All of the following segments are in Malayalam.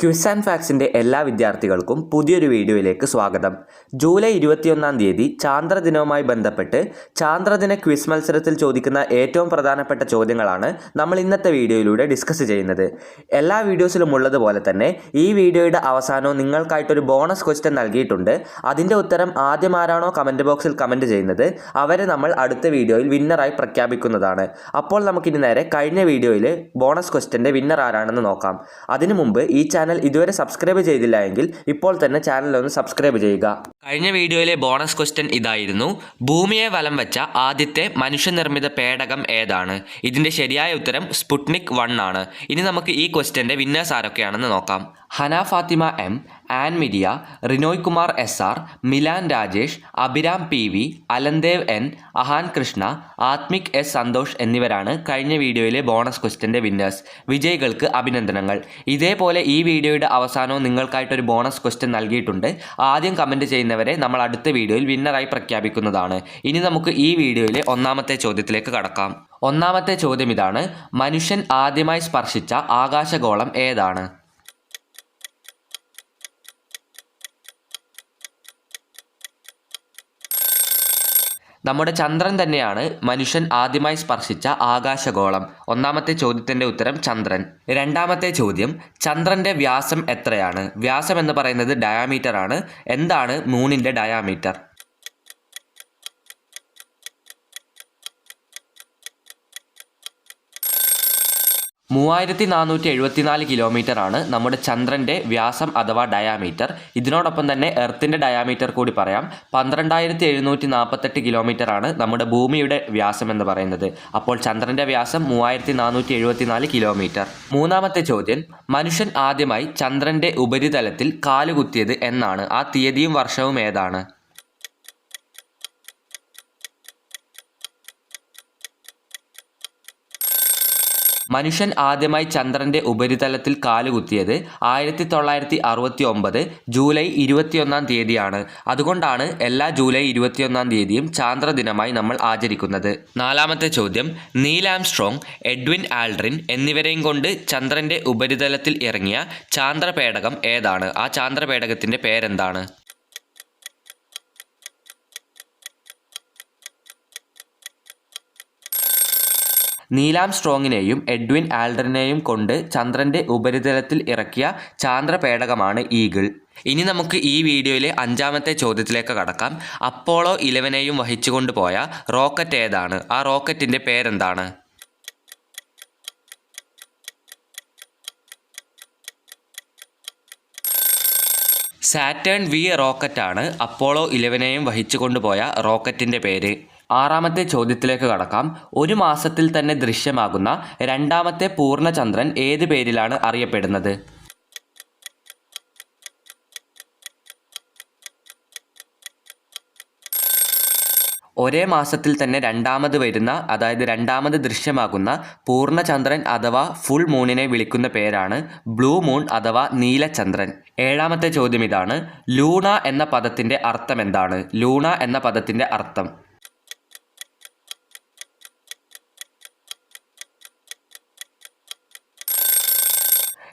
ക്വിസ് ആൻഡ് ഫാക്സിന്റെ എല്ലാ വിദ്യാർത്ഥികൾക്കും പുതിയൊരു വീഡിയോയിലേക്ക് സ്വാഗതം. ജൂലൈ ഇരുപത്തിയൊന്നാം തീയതി ചാന്ദ്രദിനവുമായി ബന്ധപ്പെട്ട് ചാന്ദ്രദിന ക്വിസ് മത്സരത്തിൽ ചോദിക്കുന്ന ഏറ്റവും പ്രധാനപ്പെട്ട ചോദ്യങ്ങളാണ് നമ്മൾ ഇന്നത്തെ വീഡിയോയിലൂടെ ഡിസ്കസ് ചെയ്യുന്നത്. എല്ലാ വീഡിയോസിലും ഉള്ളതുപോലെ തന്നെ ഈ വീഡിയോയുടെ അവസാനവും നിങ്ങൾക്കായിട്ടൊരു ബോണസ് ക്വസ്റ്റ്യൻ നൽകിയിട്ടുണ്ട്. അതിന്റെ ഉത്തരം ആദ്യം ആരാണോ കമന്റ് ബോക്സിൽ കമന്റ് ചെയ്യുന്നത് അവരെ നമ്മൾ അടുത്ത വീഡിയോയിൽ വിന്നറായി പ്രഖ്യാപിക്കുന്നതാണ്. അപ്പോൾ നമുക്കിനി നേരെ കഴിഞ്ഞ വീഡിയോയിൽ ബോണസ് ക്വസ്റ്റ്യന്റെ വിന്നർ ആരാണെന്ന് നോക്കാം. അതിനു മുമ്പ് ഈ ചാനൽ ഇതുവരെ സബ്സ്ക്രൈബ് ചെയ്തില്ല എങ്കിൽ ഇപ്പോൾ തന്നെ ചാനൽ ഒന്ന് സബ്സ്ക്രൈബ് ചെയ്യുക. കഴിഞ്ഞ വീഡിയോയിലെ ബോണസ് ക്വസ്റ്റ്യൻ ഇതായിരുന്നു. ഭൂമിയെ വലം വെച്ച ആദ്യത്തെ മനുഷ്യനിർമ്മിത പേടകം ഏതാണ്? ഇതിന്റെ ശരിയായ ഉത്തരം സ്പുട്നിക് വൺ ആണ്. ഇനി നമുക്ക് ഈ ക്വസ്റ്റ്യന്റെ വിന്നേഴ്സ് ആരൊക്കെയാണെന്ന് നോക്കാം. Hana Fathima M Ann Midiya Rinoy Kumar S R Milan Rajesh Abhiram P V Alandev N Ahaan Krishna Athmik S Santhosh എന്നിവരാണ് കഴിഞ്ഞ വീഡിയോയിലെ ബോണസ് ക്വസ്റ്റ്യന്റെ വിന്നേഴ്സ്. വിജയികൾക്ക് അഭിനന്ദനങ്ങൾ. ഇതേപോലെ ഈ വീഡിയോയുടെ അവസാനവും നിങ്ങൾക്കായിട്ടൊരു ബോണസ് ക്വസ്റ്റ്യൻ നൽകിയിട്ടുണ്ട്. ആദ്യം കമന്റ് ചെയ്യുന്നവരെ നമ്മൾ അടുത്ത വീഡിയോയിൽ വിന്നറായി പ്രഖ്യാപിക്കുന്നതാണ്. ഇനി നമുക്ക് ഈ വീഡിയോയിലെ ഒന്നാമത്തെ ചോദ്യത്തിലേക്ക് കടക്കാം. ഒന്നാമത്തെ ചോദ്യം ഇതാണ് മനുഷ്യൻ ആദ്യമായി സ്പർശിച്ച ആകാശഗോളം ഏതാണ്? നമ്മുടെ ചന്ദ്രൻ തന്നെയാണ് മനുഷ്യൻ ആദ്യമായി സ്പർശിച്ച ആകാശഗോളം. ഒന്നാമത്തെ ചോദ്യത്തിന്റെ ഉത്തരം ചന്ദ്രൻ. രണ്ടാമത്തെ ചോദ്യം ചന്ദ്രന്റെ വ്യാസം എത്രയാണ്? വ്യാസം എന്ന് പറയുന്നത് ഡയാമീറ്റർ ആണ്. എന്താണ് മൂണിന്റെ ഡയാമീറ്റർ മൂവായിരത്തി നാനൂറ്റി എഴുപത്തിനാല് കിലോമീറ്റർ ആണ് നമ്മുടെ ചന്ദ്രന്റെ വ്യാസം അഥവാ ഡയാമീറ്റർ ഇതിനോടൊപ്പം തന്നെ എർത്തിന്റെ ഡയാമീറ്റർ കൂടി പറയാം. പന്ത്രണ്ടായിരത്തി എഴുന്നൂറ്റി നാൽപ്പത്തെട്ട് കിലോമീറ്റർ ആണ് നമ്മുടെ ഭൂമിയുടെ വ്യാസം എന്ന് പറയുന്നത്. അപ്പോൾ ചന്ദ്രന്റെ വ്യാസം മൂവായിരത്തി നാനൂറ്റി എഴുപത്തിനാല് കിലോമീറ്റർ. മൂന്നാമത്തെ ചോദ്യം മനുഷ്യൻ ആദ്യമായി ചന്ദ്രന്റെ ഉപരിതലത്തിൽ കാലുകുത്തിയത് എന്നാണ്. ആ തീയതിയും വർഷവും ഏതാണ്? മനുഷ്യൻ ആദ്യമായി ചന്ദ്രന്റെ ഉപരിതലത്തിൽ കാലുകുത്തിയത് ആയിരത്തി തൊള്ളായിരത്തി അറുപത്തി ഒമ്പത് ജൂലൈ ഇരുപത്തിയൊന്നാം തീയതിയാണ്. അതുകൊണ്ടാണ് എല്ലാ ജൂലൈ ഇരുപത്തിയൊന്നാം തീയതിയും ചാന്ദ്രദിനമായി നമ്മൾ ആചരിക്കുന്നത്. നാലാമത്തെ ചോദ്യം നീൽ എഡ്വിൻ ആൽഡ്രിൻ എന്നിവരെയും കൊണ്ട് ചന്ദ്രന്റെ ഉപരിതലത്തിൽ ഇറങ്ങിയ ചാന്ദ്രപേടകം ഏതാണ്? ആ ചാന്ദ്രപേടകത്തിന്റെ പേരെന്താണ്? നീലാം സ്ട്രോങ്ങിനെയും എഡ്വിൻ ആൽഡറിനെയും കൊണ്ട് ചന്ദ്രന്റെ ഉപരിതലത്തിൽ ഇറക്കിയ ചാന്ദ്രപേടകമാണ് ഈഗിൾ. ഇനി നമുക്ക് ഈ വീഡിയോയിലെ അഞ്ചാമത്തെ ചോദ്യത്തിലേക്ക് കടക്കാം. അപ്പോളോ ഇലവനെയും വഹിച്ചുകൊണ്ട് പോയ റോക്കറ്റ് ഏതാണ്? ആ റോക്കറ്റിന്റെ പേരെന്താണ്? സാറ്റേൺ വി റോക്കറ്റാണ് അപ്പോളോ ഇലവനെയും വഹിച്ചു കൊണ്ടുപോയ റോക്കറ്റിന്റെ പേര്. ആറാമത്തെ ചോദ്യത്തിലേക്ക് കടക്കാം. ഒരു മാസത്തിൽ തന്നെ ദൃശ്യമാകുന്ന രണ്ടാമത്തെ പൂർണചന്ദ്രൻ ഏത് പേരിലാണ് അറിയപ്പെടുന്നത്? ഒരേ മാസത്തിൽ തന്നെ രണ്ടാമത് വരുന്ന അതായത് രണ്ടാമത് ദൃശ്യമാകുന്ന പൂർണചന്ദ്രൻ അഥവാ ഫുൾ മൂണിനെ വിളിക്കുന്ന പേരാണ് ബ്ലൂ മൂൺ അഥവാ നീലചന്ദ്രൻ. ഏഴാമത്തെ ചോദ്യം ഇതാണ്. ലൂണ എന്ന പദത്തിന്റെ അർത്ഥം എന്താണ്? ലൂണ എന്ന പദത്തിന്റെ അർത്ഥം.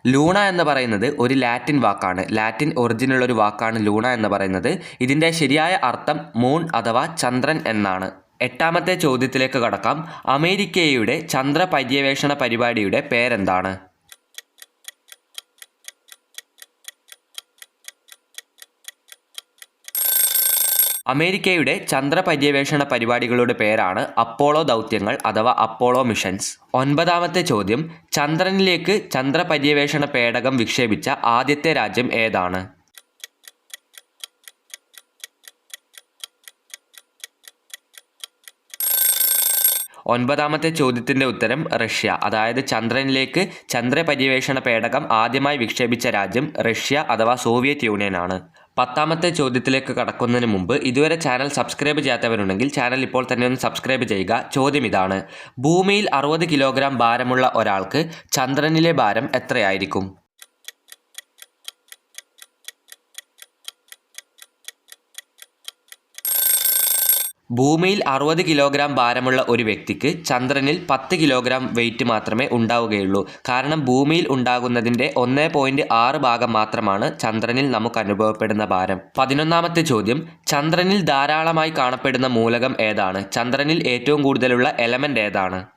ലൂണ എന്ന് പറയുന്നത് ഒരു ലാറ്റിൻ വാക്കാണ്. ലാറ്റിൻ ഒറിജിനുള്ള ഒരു വാക്കാണ് ലൂണ എന്ന് പറയുന്നത്. ഇതിന്റെ ശരിയായ അർത്ഥം മൂൺ അഥവാ ചന്ദ്രൻ എന്നാണ്. എട്ടാമത്തെ ചോദ്യത്തിലേക്ക് കടക്കാം. അമേരിക്കയുടെ ചന്ദ്ര പര്യവേഷണ പരിപാടിയുടെ പേരെന്താണ്? അമേരിക്കയുടെ ചന്ദ്ര പര്യവേഷണ പരിപാടികളുടെ പേരാണ് അപ്പോളോ ദൗത്യങ്ങൾ അഥവാ അപ്പോളോ മിഷൻസ്. ഒൻപതാമത്തെ ചോദ്യം ചന്ദ്രനിലേക്ക് ചന്ദ്ര പര്യവേഷണ പേടകം വിക്ഷേപിച്ച ആദ്യത്തെ രാജ്യം ഏതാണ്? ഒൻപതാമത്തെ ചോദ്യത്തിന്റെ ഉത്തരം റഷ്യ. അതായത് ചന്ദ്രനിലേക്ക് ചന്ദ്ര പര്യവേഷണ പേടകം ആദ്യമായി വിക്ഷേപിച്ച രാജ്യം റഷ്യ അഥവാ സോവിയറ്റ് യൂണിയനാണ്. പത്താമത്തെ ചോദ്യത്തിലേക്ക് കടക്കുന്നതിന് മുമ്പ് ഇതുവരെ ചാനൽ സബ്സ്ക്രൈബ് ചെയ്യാത്തവരുണ്ടെങ്കിൽ ചാനൽ ഇപ്പോൾ തന്നെ ഒന്ന് സബ്സ്ക്രൈബ് ചെയ്യുക. ചോദ്യം ഇതാണ്. ഭൂമിയിൽ അറുപത് കിലോഗ്രാം ഭാരമുള്ള ഒരാൾക്ക് ചന്ദ്രനിലെ ഭാരം എത്രയായിരിക്കും? ഭൂമിയിൽ അറുപത് കിലോഗ്രാം ഭാരമുള്ള ഒരു വ്യക്തിക്ക് ചന്ദ്രനിൽ പത്ത് കിലോഗ്രാം വെയിറ്റ് മാത്രമേ ഉണ്ടാവുകയുള്ളൂ. കാരണം ഭൂമിയിൽ ഉണ്ടാകുന്നതിന്റെ ഒന്ന് പോയിന്റ് ആറ് ഭാഗം മാത്രമാണ് ചന്ദ്രനിൽ നമുക്ക് അനുഭവപ്പെടുന്ന ഭാരം. പതിനൊന്നാമത്തെ ചോദ്യം ചന്ദ്രനിൽ ധാരാളമായി കാണപ്പെടുന്ന മൂലകം ഏതാണ്? ചന്ദ്രനിൽ ഏറ്റവും കൂടുതലുള്ള എലമെന്റ് ഏതാണ്?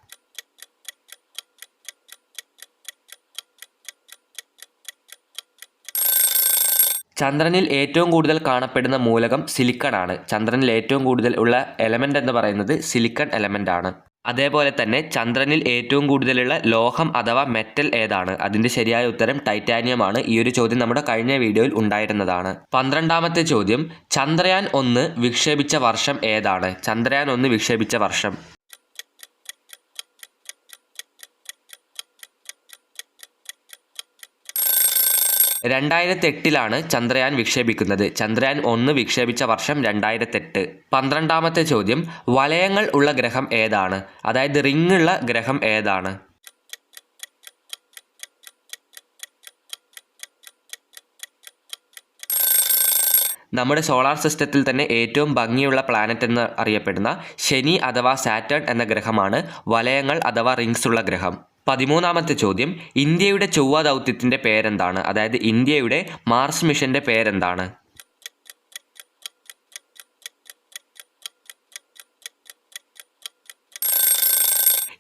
ചന്ദ്രനിൽ ഏറ്റവും കൂടുതൽ കാണപ്പെടുന്ന മൂലകം സിലിക്കൺ ആണ് ചന്ദ്രനിൽ ഏറ്റവും കൂടുതൽ ഉള്ള എലമെന്റ് എന്ന് പറയുന്നത് സിലിക്കൺ എലമെന്റ് ആണ്. അതേപോലെ തന്നെ ചന്ദ്രനിൽ ഏറ്റവും കൂടുതലുള്ള ലോഹം അഥവാ മെറ്റൽ ഏതാണ്? അതിന്റെ ശരിയായ ഉത്തരം ടൈറ്റാനിയം ആണ്. ഈ ഒരു ചോദ്യം നമ്മുടെ കഴിഞ്ഞ വീഡിയോയിൽ ഉണ്ടായിരുന്നതാണ്. പന്ത്രണ്ടാമത്തെ ചോദ്യം ചന്ദ്രയാൻ ഒന്ന് വിക്ഷേപിച്ച വർഷം ഏതാണ്? ചന്ദ്രയാൻ ഒന്ന് വിക്ഷേപിച്ച വർഷം. രണ്ടായിരത്തി എട്ടിലാണ് ചന്ദ്രയാൻ വിക്ഷേപിക്കുന്നത്. ചന്ദ്രയാൻ ഒന്ന് വിക്ഷേപിച്ച വർഷം രണ്ടായിരത്തെട്ട്. പന്ത്രണ്ടാമത്തെ ചോദ്യം വലയങ്ങൾ ഉള്ള ഗ്രഹം ഏതാണ്? അതായത് റിങ്ങുള്ള ഗ്രഹം ഏതാണ്? നമ്മുടെ സോളാർ സിസ്റ്റത്തിൽ തന്നെ ഏറ്റവും ഭംഗിയുള്ള പ്ലാനറ്റ് എന്ന് അറിയപ്പെടുന്ന ശനി അഥവാ സാറ്റേൺ എന്ന ഗ്രഹമാണ് വലയങ്ങൾ അഥവാ റിങ്സ് ഉള്ള ഗ്രഹം. പതിമൂന്നാമത്തെ ചോദ്യം ഇന്ത്യയുടെ ചൊവ്വ ദൗത്യത്തിന്റെ പേരെന്താണ്? അതായത് ഇന്ത്യയുടെ മാർസ് മിഷന്റെ പേരെന്താണ്?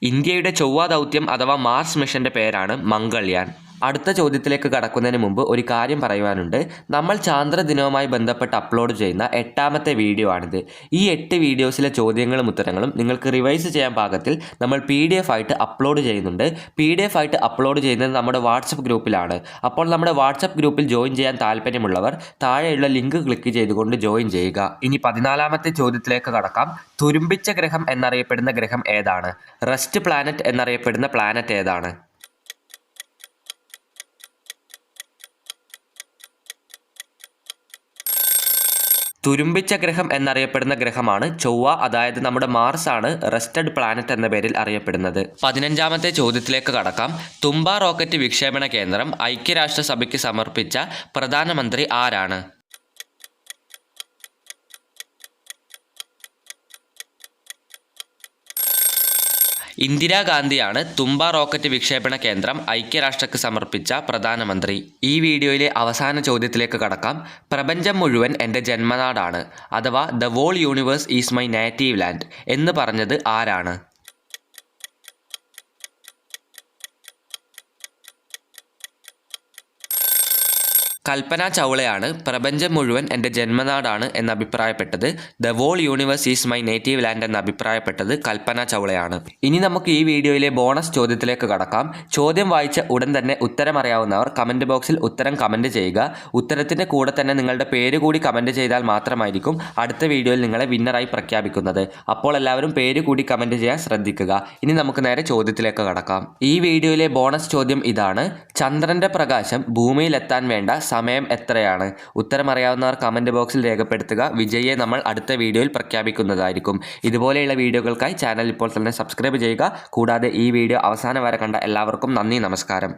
ഇന്ത്യയുടെ ചൊവ്വ ദൗത്യം അഥവാ മാർസ് മിഷന്റെ പേരാണ് മംഗൾയാൻ. അടുത്ത ചോദ്യത്തിലേക്ക് കടക്കുന്നതിന് മുമ്പ് ഒരു കാര്യം പറയുവാനുണ്ട്. നമ്മൾ ചാന്ദ്രദിനവുമായി ബന്ധപ്പെട്ട് അപ്ലോഡ് ചെയ്യുന്ന എട്ടാമത്തെ വീഡിയോ ആണിത്. ഈ എട്ട് വീഡിയോസിലെ ചോദ്യങ്ങളും ഉത്തരങ്ങളും നിങ്ങൾക്ക് റിവൈസ് ചെയ്യാൻ പാകത്തിൽ നമ്മൾ പി ഡി എഫ് ആയിട്ട് അപ്ലോഡ് ചെയ്യുന്നുണ്ട്. പി ഡി എഫ് ആയിട്ട് അപ്ലോഡ് ചെയ്യുന്നത് നമ്മുടെ വാട്സപ്പ് ഗ്രൂപ്പിലാണ്. അപ്പോൾ നമ്മുടെ വാട്സപ്പ് ഗ്രൂപ്പിൽ ജോയിൻ ചെയ്യാൻ താല്പര്യമുള്ളവർ താഴെയുള്ള ലിങ്ക് ക്ലിക്ക് ചെയ്തുകൊണ്ട് ജോയിൻ ചെയ്യുക. ഇനി പതിനാലാമത്തെ ചോദ്യത്തിലേക്ക് കടക്കാം. തുരുമ്പിച്ച ഗ്രഹം എന്നറിയപ്പെടുന്ന ഗ്രഹം ഏതാണ്? റെസ്റ്റ് പ്ലാനറ്റ് എന്നറിയപ്പെടുന്ന പ്ലാനറ്റ് ഏതാണ്? തുരുമ്പിച്ച ഗ്രഹം എന്നറിയപ്പെടുന്ന ഗ്രഹമാണ് ചൊവ്വ. അതായത് നമ്മുടെ മാർസ് ആണ് റെസ്റ്റഡ് പ്ലാനറ്റ് എന്ന പേരിൽ അറിയപ്പെടുന്നത്. പതിനഞ്ചാമത്തെ ചോദ്യത്തിലേക്ക് കടക്കാം. തുമ്പ റോക്കറ്റ് വിക്ഷേപണ കേന്ദ്രം ഐക്യരാഷ്ട്രസഭയ്ക്ക് സമർപ്പിച്ച പ്രധാനമന്ത്രി ആരാണ്? ഇന്ദിരാഗാന്ധിയാണ് തുമ്പ റോക്കറ്റ് വിക്ഷേപണ കേന്ദ്രം ഐക്യരാഷ്ട്രക്ക് സമർപ്പിച്ച പ്രധാനമന്ത്രി. ഈ വീഡിയോയിലെ അവസാന ചോദ്യത്തിലേക്ക് കടക്കാം. പ്രപഞ്ചം മുഴുവൻ എന്റെ ജന്മനാടാണ്. അഥവാ the whole universe is my native land എന്ന് പറഞ്ഞത് ആരാണ്? കൽപ്പന ചൗളയാണ് പ്രപഞ്ചം മുഴുവൻ എന്റെ ജന്മനാടാണ് എന്ന് അഭിപ്രായപ്പെട്ടത്. The whole universe is my native land എന്ന് അഭിപ്രായപ്പെട്ടത് കൽപ്പന ചൗളയാണ്. ഇനി നമുക്ക് ഈ വീഡിയോയിലെ ബോണസ് ചോദ്യത്തിലേക്ക് കടക്കാം. ചോദ്യം വായിച്ച ഉടൻ തന്നെ ഉത്തരം അറിയാവുന്നവർ കമന്റ് ബോക്സിൽ ഉത്തരം കമന്റ് ചെയ്യുക. ഉത്തരത്തിന്റെ കൂടെ തന്നെ നിങ്ങളുടെ പേര് കൂടി കമന്റ് ചെയ്താൽ മാത്രമായിരിക്കും അടുത്ത വീഡിയോയിൽ നിങ്ങളെ വിന്നറായി പ്രഖ്യാപിക്കുന്നത്. അപ്പോൾ എല്ലാവരും പേര് കൂടി കമന്റ് ചെയ്യാൻ ശ്രദ്ധിക്കുക. ഇനി നമുക്ക് നേരെ ചോദ്യത്തിലേക്ക് കടക്കാം. ഈ വീഡിയോയിലെ ബോണസ് ചോദ്യം ഇതാണ്. ചന്ദ്രന്റെ പ്രകാശം ഭൂമിയിലെത്താൻ വേണ്ട സമയം എത്രയാണ്? ഉത്തരം അറിയാവുന്നവർ കമന്റ് ബോക്സിൽ രേഖപ്പെടുത്തുക. വിജയിയെ നമ്മൾ അടുത്ത വീഡിയോയിൽ പ്രഖ്യാപിക്കുന്നതായിരിക്കും. ഇതുപോലെയുള്ള വീഡിയോകൾക്കായി ചാനൽ ഇപ്പോൾ തന്നെ സബ്സ്ക്രൈബ് ചെയ്യുക. കൂടാതെ ഈ വീഡിയോ അവസാനം വരെ കണ്ട എല്ലാവർക്കും നന്ദി നമസ്കാരം.